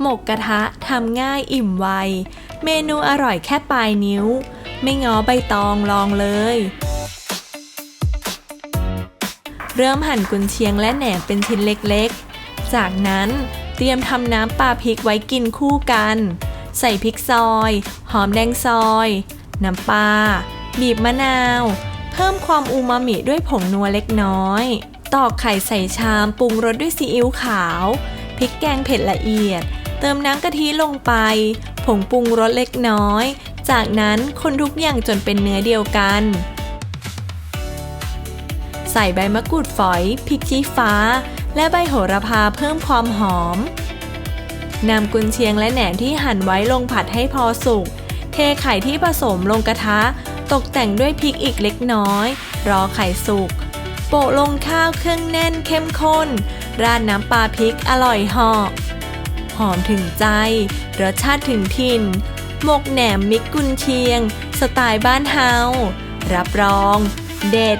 หมกกระทะทำง่ายอิ่มไว เมนูอร่อยแค่ปลายนิ้ว ไม่ง้อใบตองลองเลย เริ่มหั่นกุนเชียงและแหนมเป็นชิ้นเล็กๆ จากนั้นเตรียมทำน้ำปลาพริกไว้กินคู่กัน ใส่พริกซอย หอมแดงซอย น้ำปลา บีบมะนาว เพิ่มความอูมามิด้วยผงนัวเล็กน้อย ตอกไข่ใส่ชามปรุงรสด้วยซีอิ๊วขาวพริกแกงเผ็ดละเอียด เติมน้ำกะทิลงไป ผงปรุงรสเล็กน้อย จากนั้นคนทุกอย่างจนเป็นเนื้อเดียวกัน ใส่ใบมะกรูดฝอยพริกชี้ฟ้า และใบโหระพาเพิ่มความหอมนำกุนเชียงและแหนมที่หั่นไว้ลงผัดให้พอสุก เทไข่ที่ผสมลงกระทะ ตกแต่งด้วยพริกอีกเล็กน้อย รอไข่สุก โปะลงข้าวเครื่องแน่นเข้มข้น ราดน้ำปลาพริกอร่อยหอก หอมถึงใจ รสชาติถึงถิ่น หมกแหนมมิกกุนเชียง สไตล์บ้านเฮา รับรอง เด็ด